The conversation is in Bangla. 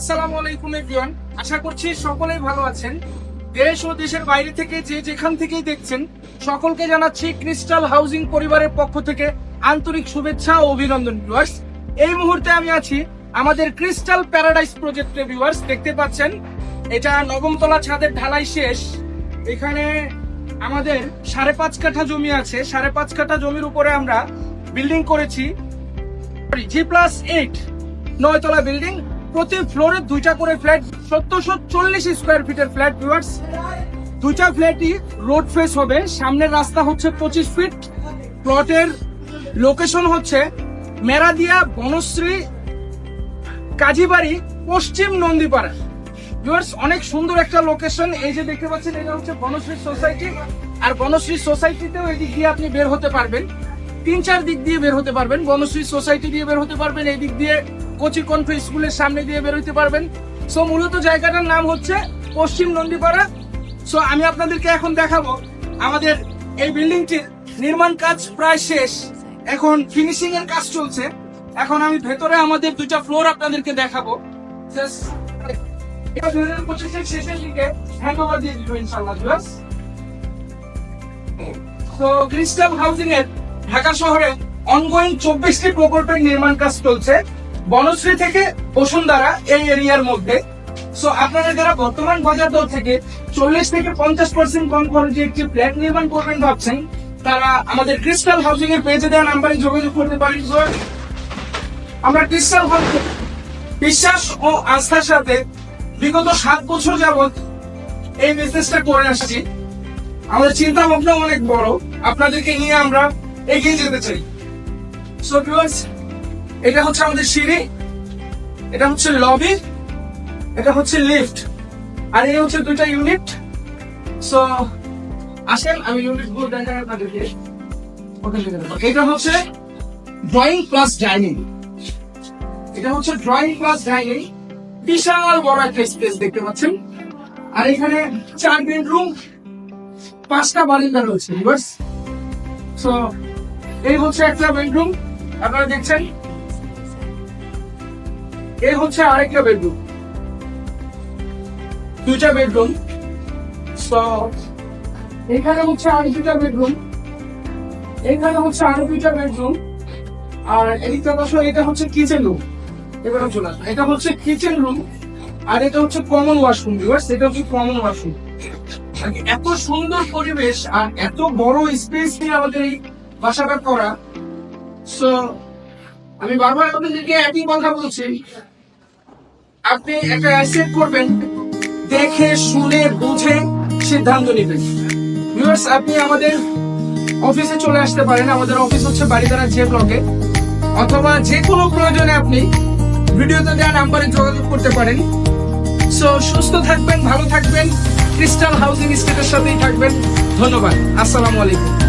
আসসালামু আলাইকুম এভরিওয়ান আশা করছি সকলেই ভালো আছেন। দেশ ও দেশের বাইরে থেকে যে যেখান থেকেই দেখছেন, সকলকে জানাচ্ছি ক্রিস্টাল হাউজিং পরিবারের পক্ষ থেকে আন্তরিক শুভেচ্ছা ও অভিনন্দন ভিউয়ার্স এই মুহূর্তে আমি আছি আমাদের ক্রিস্টাল প্যারাডাইস প্রজেক্টে ভিউয়ার্স দেখতে পাচ্ছেন, এটা নবমতলা ছাদের ঢালাই শেষ। এখানে আমাদের সাড়ে পাঁচ কাঠা জমি আছে। সাড়ে পাঁচ কাঠা জমির উপরে আমরা বিল্ডিং করেছি। জি প্লাস এইট নয়তলা বিল্ডিং প্রতি ফ্লোরে দুইটা করে ফ্ল্যাট সত্তরশো চল্লিশ স্কোয়ার ফিটের ফ্ল্যাট ভিউয়ার্স দুইটা ফ্ল্যাটই রোড ফেস হবে। সামনের রাস্তা হচ্ছে পঁচিশ ফিট প্লটের লোকেশন হচ্ছে মেরাদিয়া, বনশ্রী, কাজীবাড়ি, পশ্চিম নন্দীপাড়া। ভিউয়ার্স অনেক সুন্দর একটা লোকেশন এই যে দেখতে পাচ্ছেন, এটা হচ্ছে বনশ্রী সোসাইটি আর বনশ্রী সোসাইটিতেও এদিক দিয়ে আপনি বের হতে পারবেন। তিন চার দিক দিয়ে বের হতে পারবেন। বনশ্রী সোসাইটি দিয়ে বের হতে পারবেন। এই দিক দিয়ে কোচি কণ্ঠ স্কুলের সামনে দিয়ে বেরোতে পারবেন। সো মূলত জায়গাটার নাম হচ্ছে পশ্চিম নন্দীপাড়া। সো আমি আপনাদেরকে এখন দেখাবো আমাদের এই বিল্ডিংটির নির্মাণ কাজ প্রায় শেষ। এখন ফিনিশিং এর কাজ চলছে। এখন আমি ভেতরে আমাদের দুইটা ফ্লোর আপনাদেরকে দেখাবো। এটা হাজার পঁচিশের শেষের দিকে ওভার ঢাকা শহরে অনগোয়িং চব্বিশটি প্রকল্পের নির্মাণ কাজ চলছে। বনশ্রী থেকে বসুন্ধরা এই এরিয়ার মধ্যে। সো আপনারা যারা বর্তমান বাজার দর থেকে চল্লিশ থেকে পঞ্চাশ পার্সেন্ট কম খরচে একটি ফ্ল্যাট নির্মাণ করবেন ভাবছেন, তারা আমাদের ক্রিস্টাল হাউজিং এর পেজে দেওয়া নাম্বারে যোগাযোগ করতে পারেন আমরা ক্রিস্টাল হাউজিং বিশ্বাস ও আস্থার সাথে বিগত সাত বছর যাবত এই বিজনেসটা করে আসছি। আমাদের চিন্তা ভাবনা অনেক বড়। আপনাদেরকে নিয়ে আমরা এগিয়ে যেতে চাই। সো ভিউয়ার্স এটা হচ্ছে আমাদের সিঁড়ি, এটা হচ্ছে লবি, এটা হচ্ছে লিফট আর এই হচ্ছে দুইটা ইউনিট সো আসেন, আমি ইউনিটগুলো দেখাই আপনাদেরকে। এটা হচ্ছে ড্রয়িং প্লাস ডাইনিং এটা হচ্ছে ড্রয়িং প্লাস ডাইনিং বিশাল বড় একটা স্পেস দেখতে পাচ্ছেন। আর এখানে চার বেডরুম পাঁচটা বারান্দা রয়েছে সো এই হচ্ছে একটা বেডরুম আপনারা দেখছেন এই হচ্ছে আরেকটা বেডরুম। দুইটা বেডরুম। এখানে হচ্ছে আরও দুইটা বেডরুম। এখানে হচ্ছে আরও দুইটা বেডরুম। আর এদিকটা পাশে এটা হচ্ছে কিচেন রুম এবারে চলে আসবে এটা হচ্ছে কিচেন রুম আর এটা হচ্ছে কমন ওয়াশরুম ভিউয়ার্স এটা হচ্ছে কমন ওয়াশরুম এত সুন্দর পরিবেশ আর এত বড় স্পেস নিয়ে আমাদের এই বাসাটা করা। সো আমি বারবার আপনাদেরকে একই কথা বলছি। আপনি একটা অ্যাসেট করবেন, দেখে, শুনে, বুঝে সিদ্ধান্ত নেবেন। ভিউয়ার্স আপনি আমাদের অফিসে চলে আসতে পারেন। আমাদের অফিস হচ্ছে বাড়িদারা যে ব্লকে অথবা যে কোনো প্রয়োজনে আপনি ভিডিওতে দেওয়া নাম্বারে যোগাযোগ করতে পারেন। সো সুস্থ থাকবেন, ভালো থাকবেন। ক্রিস্টাল হাউজিং স্টেটের সাথেই থাকবেন। ধন্যবাদ। আসসালামু আলাইকুম।